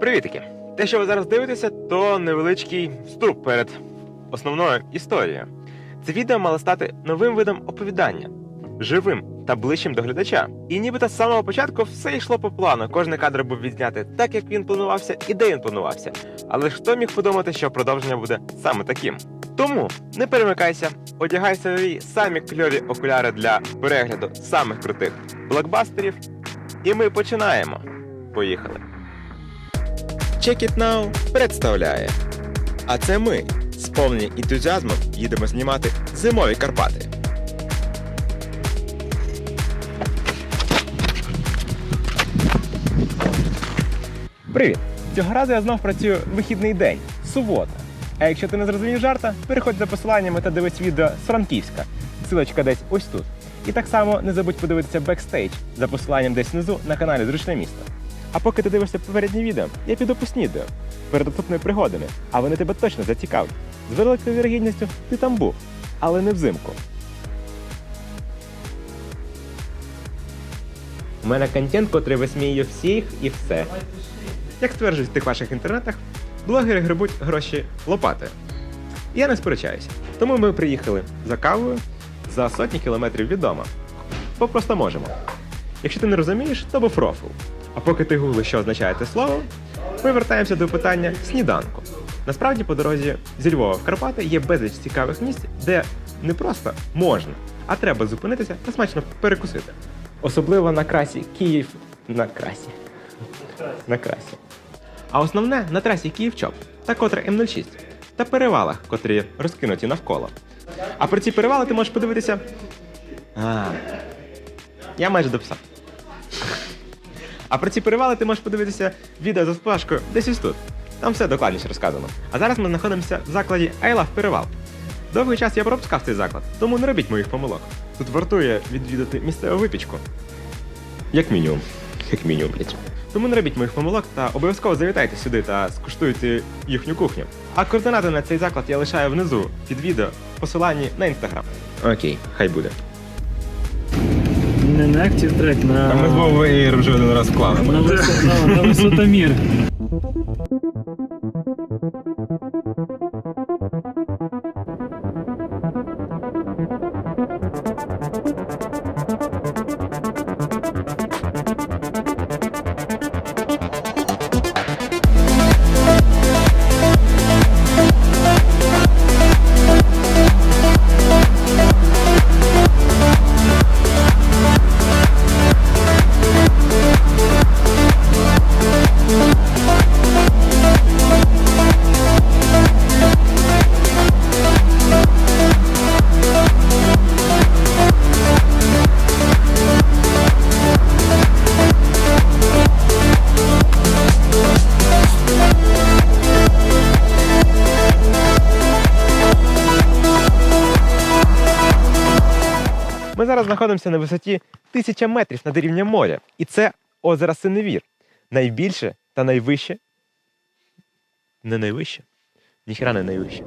Привітики! Те, що ви зараз дивитеся, то невеличкий вступ перед основною історією. Це відео мало стати новим видом оповідання, живим та ближчим до глядача. І нібито з самого початку все йшло по плану. Кожний кадр був відзнятий так, як він планувався, і де він планувався. Але ж хто міг подумати, що продовження буде саме таким? Тому не перемикайся, одягай свої самі кльові окуляри для перегляду самих крутих блокбастерів. І ми починаємо. Поїхали. Check It Now представляє. А це ми, сповнені ентузіазмом, їдемо знімати зимові Карпати. Привіт! Цього разу я знов працюю вихідний день, субота. А якщо ти не зрозумів жарта, переходь за посиланнями та дивись відео з Франківська. Силочка десь ось тут. І так само не забудь подивитися бекстейдж за посиланням десь внизу на каналі Зручне місто. А поки ти дивишся попереднє відео, я піду поснідаю перед наступними пригодами, а вони тебе точно зацікавлять. З великою вірогідністю ти там був, але не взимку. У мене контент, котрий висміює всіх і все. Як стверджують в тих ваших інтернетах, блогери грибуть гроші лопати. Я не сперечаюся. Тому ми приїхали за кавою за сотні кілометрів від дома. Бо просто можемо. Якщо ти не розумієш, то був рофл. А поки ти гуглиш, що означає те слово, ми вертаємося до питання сніданку. Насправді, по дорозі зі Львова в Карпати є безліч цікавих місць, де не просто можна, а треба зупинитися та смачно перекусити. Особливо на красі Київ на красі. На красі. А основне на трасі Київ-Чоп та котра М06 та перевалах, котрі розкинуті навколо. А про ці перевали ти можеш подивитися. А, я майже дописав. А про ці перевали ти можеш подивитися відео за сплашкою десь ось тут. Там все докладніше розказано. А зараз ми знаходимося в закладі I Love Перевал. Довгий час я пропускав цей заклад, тому не робіть моїх помилок. Тут вартує відвідати місцеву випічку. Як мінімум. Як мінімум, блядь. Тому не робіть моїх помилок та обов'язково завітайте сюди та скуштуйте їхню кухню. А координати на цей заклад я лишаю внизу під відео в посиланні на інстаграм. Окей, хай буде. Не на Active Track, на, Ми з Вовою вже один раз вклали. на, висо- на, на висотомір. Зараз знаходимося на висоті 1000 метрів над рівнем моря. І це озеро Синевір. Найбільше та найвище. Не найвище. Ніхера не найвище.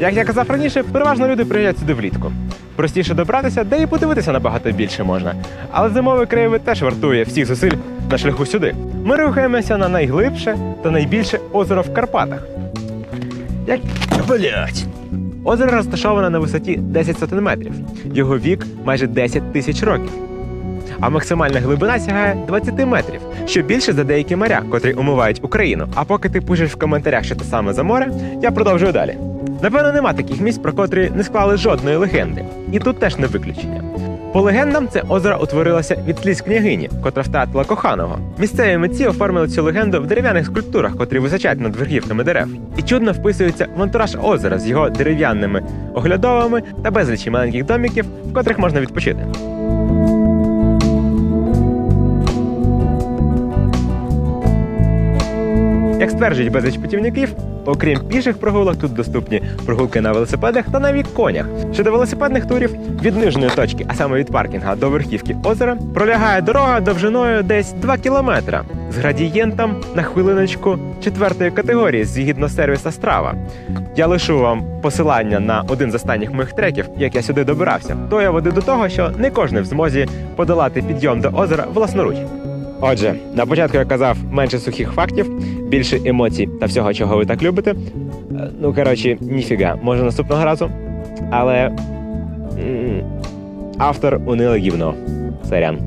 Як я казав раніше, переважно люди приїжджають сюди влітку. Простіше добратися, де і подивитися набагато більше можна. Але зимовий краєвид теж вартує всіх зусиль на шляху сюди. Ми рухаємося на найглибше та найбільше озеро в Карпатах. Як. Блять! Озеро розташоване на висоті 10 сотень метрів. Його вік майже 10 тисяч років. А максимальна глибина сягає 20 метрів, що більше за деякі моря, котрі умивають Україну. А поки ти пишеш в коментарях, що те саме за море, я продовжую далі. Напевно, нема таких місць, про котрі не склали жодної легенди. І тут теж не виключення. По легендам, це озеро утворилося від сліз княгині, котра втратила коханого. Місцеві митці оформили цю легенду в дерев'яних скульптурах, котрі височать над верхівками дерев, і чудно вписуються в антураж озера з його дерев'яними оглядовими та безлічі маленьких доміків, в котрих можна відпочити. Як стверджують безліч путівників, окрім піших прогулок, тут доступні прогулки на велосипедах та навіть конях. Щодо велосипедних турів від нижньої точки, а саме від паркінга до верхівки озера, пролягає дорога довжиною десь 2 кілометра з градієнтом на хвилиночку четвертої категорії згідно сервіса страва. Я лишу вам посилання на один з останніх моїх треків, як я сюди добирався. То я веду до того, що не кожен в змозі подолати підйом до озера власноруч. Отже, на початку я казав менше сухих фактів, більше емоцій та всього, чого ви так любите. Е, Ну, коротше, ніфіга, може наступного разу. Але автор униле гівно. Сорян.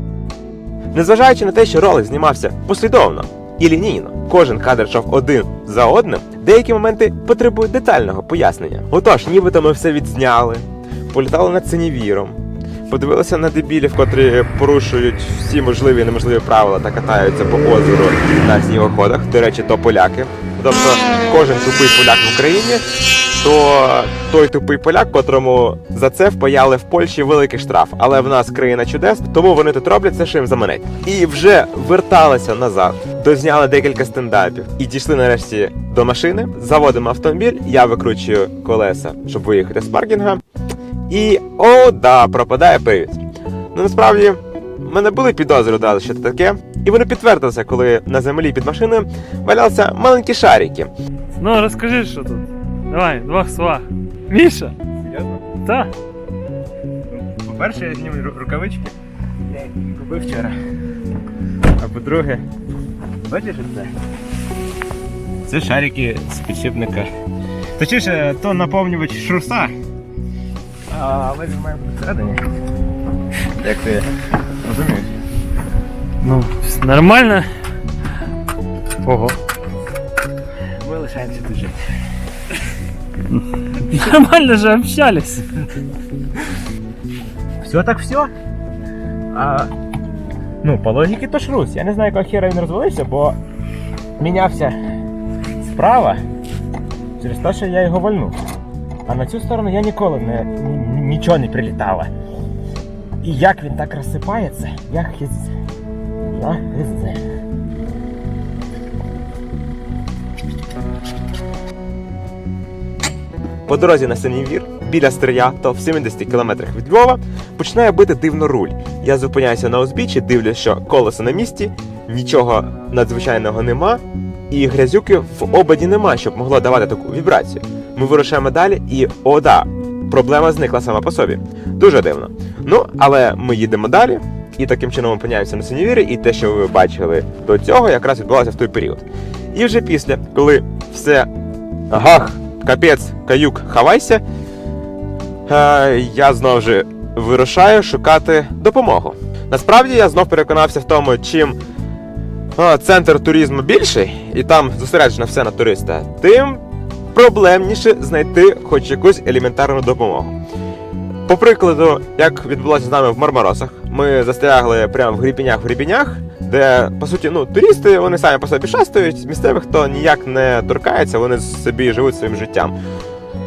Незважаючи на те, що ролик знімався послідовно і лінійно, кожен кадр йшов один за одним, деякі моменти потребують детального пояснення. Отож, нібито ми все відзняли, політали над синівіром, подивилися на дебілів, котрі порушують всі можливі і неможливі правила та катаються по озеру на снігоходах. До речі, то поляки. Тобто кожен тупий поляк в Україні, то той тупий поляк, котрому за це впаяли в Польщі великий штраф. Але в нас країна чудес, тому вони тут роблять все, що їм заманить. І вже верталися назад, дозняли декілька стендапів і дійшли нарешті до машини. Заводимо автомобіль, я викручую колеса, щоб виїхати з паркінга. І о, да, пропадає привід. Ну насправді, в мене були підозри одразу, що це таке, і вони підтвердилися, коли на землі під машиною валялися маленькі шарики. Ну, розкажи, що тут. Давай, двох словах. Міша? Серйозно? Та. По-перше, я зніму рукавички. Я їх купив вчора. А по-друге, бачиш це? Це шарики з підшипника. Точніше, то наповнювач шруса. А має бути всередині. Як ти розумієш? Ну, нормально. Ого. Ми лишаємося тут жити. Нормально же общались. Все так все. А, ну, по логіки то шрус. Я не знаю, якого хера він розвалився, бо мінявся справа через те, що я його вальнув. А на цю сторону я ніколи не, нічого не прилітало. І як він так розсипається, я хіз. Я хіз. По дорозі на Синівір, біля Стрия, то в 70 кілометрах від Львова, починає бити дивно руль. Я зупиняюся на узбіччі, дивлюсь, що колесо на місці, нічого надзвичайного нема, і грязюки в ободі нема, щоб могло давати таку вібрацію. Ми вирушаємо далі, і о, да, проблема зникла сама по собі. Дуже дивно. Ну, але ми їдемо далі, і таким чином опиняємося на Синівірі, і те, що ви бачили до цього, якраз відбувалося в той період. І вже після, коли все гах, капець, каюк, хавайся, е, я знову ж вирушаю шукати допомогу. Насправді я знов переконався в тому, чим е, центр туризму більший, і там зосереджено все на туриста, тим проблемніше знайти хоч якусь елементарну допомогу. По прикладу, як відбулося з нами в Мармаросах, ми застрягли прямо в грібінях в грібінях, де по суті ну туристи вони самі по собі шастають, місцевих хто ніяк не торкається, вони собі живуть своїм життям.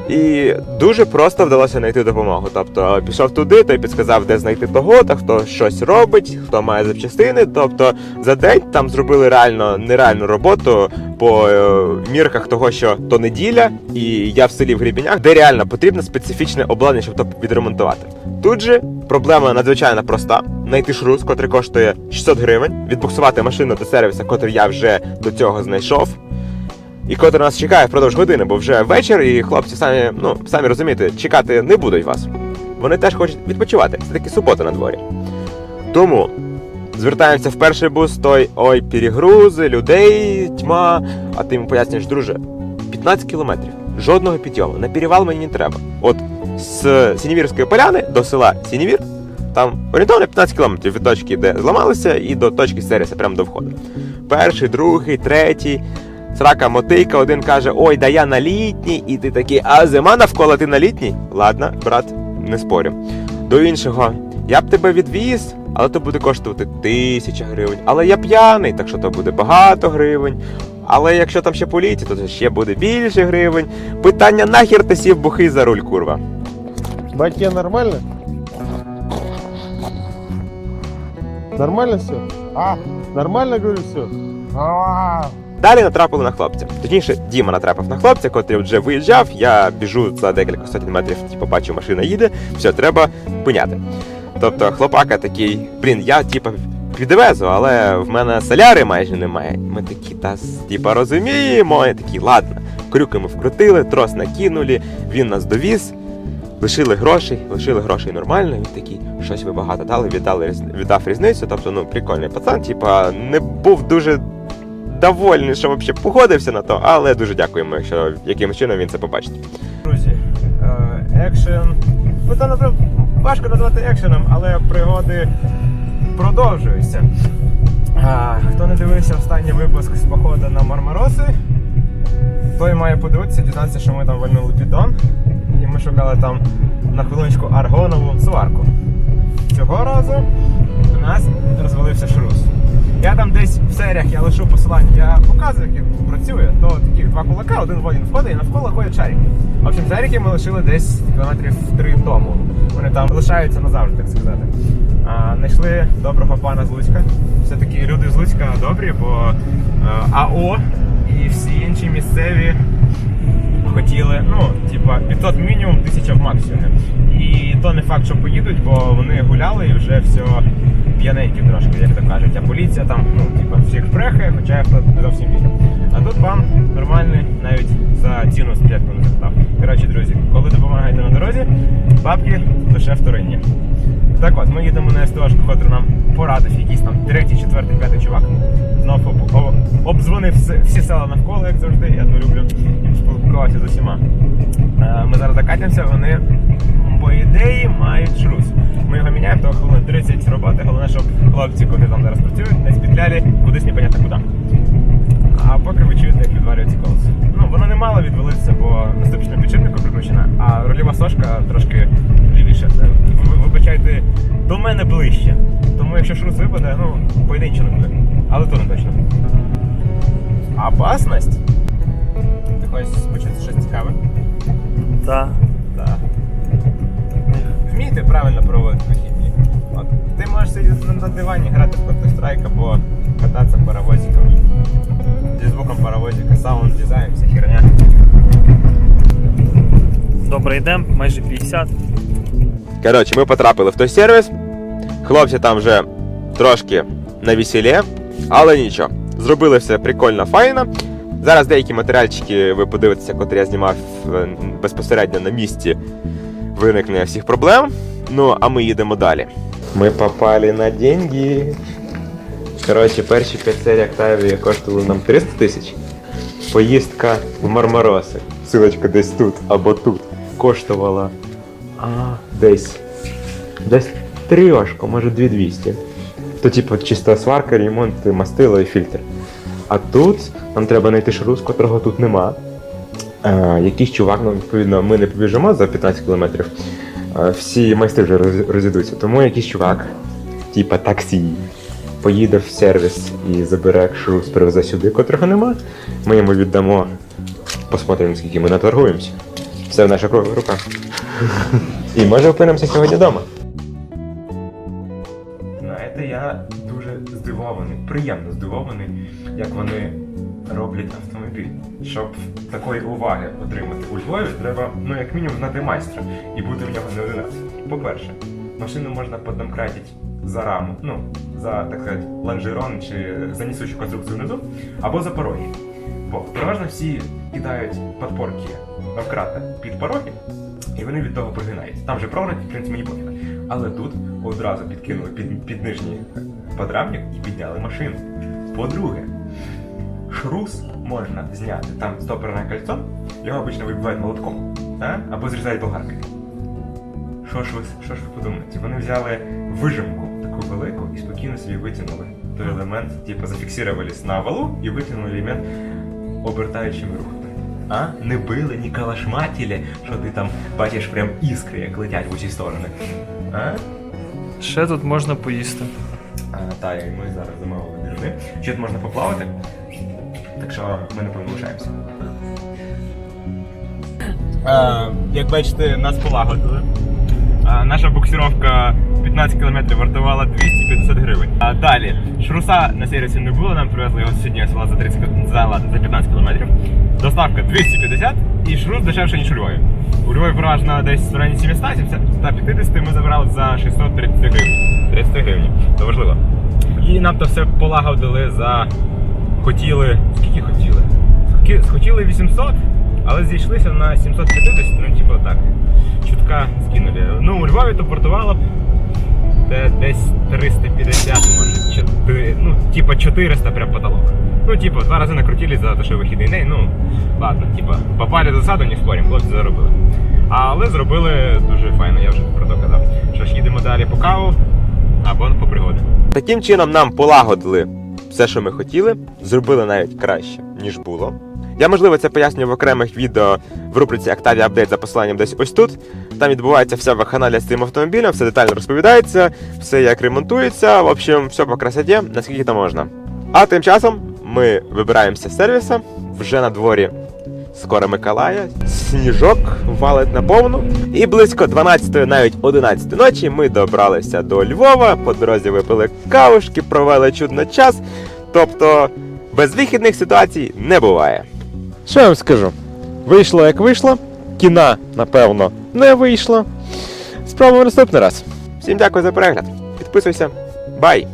І дуже просто вдалося знайти допомогу. Тобто пішов туди, той підсказав, де знайти того, та хто щось робить, хто має запчастини. Тобто за день там зробили реально нереальну роботу по е, мірках того, що то неділя, і я в селі в Грібінях, де реально потрібно специфічне обладнання, щоб то відремонтувати. Тут же проблема надзвичайно проста: знайти шрус, котрий коштує 600 гривень, відбуксувати машину до сервіса, котрий я вже до цього знайшов. І котрий нас чекає впродовж години, бо вже вечір, і хлопці самі, ну самі розумієте, чекати не будуть вас. Вони теж хочуть відпочивати. Це таки субота на дворі. Тому звертаємося в перший бус, той ой, перегрузи, людей, тьма. А ти йому пояснюєш, друже, 15 кілометрів, жодного підйому. На перевал мені не треба. От з Сінівірської поляни до села Сінівір, там орієнтовно 15 кілометрів від точки, де зламалися, і до точки сервіса, прямо до входу. Перший, другий, третій. Срака мотийка, один каже: Ой, да я на літній, і ти такий, а зима навколо ти на літній? Ладно, брат, не спорю. До іншого, я б тебе відвіз, але то буде коштувати тисяча гривень. Але я п'яний, так що то буде багато гривень. Але якщо там ще поліція, то ще буде більше гривень. Питання нахер ти сів бухий за руль, курва. Батьке нормально? Нормально все? А? Нормально, говорю, все? А, Далі натрапили на хлопця. Точніше, Діма натрапив на хлопця, котрий вже виїжджав. Я біжу за декілька сотень метрів, типу, бачу, машина їде, все, треба пиняти. Тобто, хлопака такий, блін, я типу підвезу, але в мене соляри майже немає. Ми такі, та типа розуміємо. І такі, ладно. Крюки ми вкрутили, трос накинули, він нас довіз. Лишили грошей, лишили грошей нормально. Він такий, щось ви багато дали, віддали віддав різницю. Тобто, ну прикольний пацан, типа, не був дуже довольний, що взагалі погодився на то, але дуже дякуємо, якщо якимось чином він це побачить. Друзі, екшен. Ну це важко назвати екшеном, але пригоди продовжуються. Хто не дивився останній випуск з походу на Мармароси, той має подивитися, дізнатися, що ми там вальнули піддон. І ми шукали там на хвилиночку аргонову сварку. Цього разу у нас розвалився шрус. Я там десь в серіях я лишу посилання, я показую, як працює, то таких два кулака, один в один входить і навколо ходять шарики. В общем, шарики ми лишили десь кілометрів три тому. Вони там лишаються назавжди, так сказати. А, знайшли доброго пана з Луцька. Все-таки люди з Луцька добрі, бо а, АО і всі інші місцеві хотіли, ну, типа, 500 мінімум, 1000 в максимумі. І то не факт, що поїдуть, бо вони гуляли і вже все п'яненькі трошки, як то кажуть. А поліція там, ну, типа, всіх прехає, хоча я хто зовсім вірю. А тут вам нормальний, навіть за ціну спочатку не запитав. Коротше, друзі, коли допомагаєте на дорозі, бабки лише вторинні. Так от, ми їдемо на СТОшку, котру нам порадив якийсь там третій, четвертий, п'ятий чувак. Знов об, об- обдзвонив всі, села навколо, як завжди, я то люблю спілкуватися з усіма. Е, Ми зараз докатимося, вони по ідеї мають шрус. Ми його міняємо, то хвилин 30 роботи. Головне, щоб хлопці, коли там зараз працюють, десь підляли кудись непонятно куди. А поки ви чуєте, як відварюється колесо. Ну, воно не мало відвалитися, бо на ступічному підшипнику прикручена, а рульова сошка трошки лівіше. Ви- Вибачайте, до мене ближче. Тому якщо шрус випаде, ну, по ідеї нічого не буде. Але то не точно. Опасність? Ти хочеш почути щось цікаве? Та. Так. Вмійте правильно проводити вихідні. От. Ти можеш сидіти на дивані, грати в Counter-Strike або кататися паровозиком. Звуком паровозика, саунд дизайн, вся херня. Добре, йдемо, майже 50. Коротше, ми потрапили в той сервіс. Хлопці там вже трошки на весілі, але нічого. Зробили все прикольно, файно. Зараз деякі матеріальчики ви подивитеся, котрі я знімав е, безпосередньо на місці виникнення всіх проблем. Ну, а ми їдемо далі. Ми попали на деньги. Коротше, перші 5 серій Октавії коштували нам 300 тисяч. Поїздка в Мармароси. Силочка десь тут або тут. Коштувала а, десь. Десь трьошку, може 2200. То, типу, чиста сварка, ремонт, мастило і фільтр. А тут нам треба знайти шрус, котрого тут нема. Е, якийсь чувак, ну, відповідно, ми не побіжимо за 15 кілометрів. Е, всі майстри вже роз- розійдуться. Тому якийсь чувак, типа таксі, поїде в сервіс і забере шрус, привезе сюди, котрого нема. Ми йому віддамо, посмотримо, скільки ми наторгуємося. Все в наших руках. І може опинимося сьогодні вдома. Знаєте, я дуже здивований, приємно здивований, як вони роблять автомобіль. Щоб такої уваги отримати у Львові, треба, ну як мінімум, знати майстра і бути в нього не один раз. По-перше, машину можна подомкратити за раму, ну, за, так сказати, лонжерон чи за несущу конструкцію внизу, або за пороги. Бо переважно всі кидають подпорки навкрата під пороги, і вони від того прогинають. Там же пророк, в принципі, мені пофіг. Але тут одразу підкинули під, під нижній подрамник і підняли машину. По-друге, шрус можна зняти. Там стоперне кольцо, його обично вибивають молотком, а? або зрізають болгаркою. Що ж ви що ж ви подумаєте? Вони взяли вижимку таку велику і спокійно собі витягнули той елемент, типу зафіксувались на валу і витягнули елемент обертаючими рухами. А? Не били, ні калашматіли, що ти там бачиш прям іскри, як летять в усі сторони. А? Ще тут можна поїсти. Та, і ми зараз замовили бірни. Ще тут можна поплавати. Так що ми напевно лишаємося. Як бачите, нас полагодили. А, Наша буксировка 15 км вартувала 250 гривень. А далі шруса на сервісі не було, нам привезли його сьогодні за 30 за, ладно, за 15 км. Доставка 250 і шрус дешевше, ніж у Львові. У Львові переважно десь в районі 700 750 ми забрали за 630 гривень. 30 гривень. Це важливо. І нам то все полагодили за хотіли. Скільки хотіли? Схоті- Хотіли 800, але зійшлися на 750, ну типу так. Чутка скинули. Ну, у Львові то портувало де десь 350, може, 4, ну, типа 400 прям потолок. Ну, типа, два рази накрутили за те, що вихідний день, ну, ладно, типа, попали засаду, не спорим, хлопці заробили. Але зробили дуже файно, я вже про то казав. Що ж, їдемо далі по каву або по пригоди. Таким чином нам полагодили все, що ми хотіли, зробили навіть краще, ніж було. Я, можливо, це пояснюю в окремих відео в рубриці Octavia Update за посиланням десь ось тут. Там відбувається вся вакханалія з цим автомобілем, все детально розповідається, все як ремонтується. В общем, все по красоті, наскільки то можна. А тим часом ми вибираємося з сервіса вже на дворі. Скоро Миколая, сніжок валить на повну. І близько 12-ї, навіть 11 ночі ми добралися до Львова, по дорозі випили кавушки, провели чудно час. Тобто безвихідних ситуацій не буває. Що я вам скажу? Вийшло як вийшло, кіна, напевно, не вийшло. Спробуємо наступний раз. Всім дякую за перегляд. Підписуйся. Бай!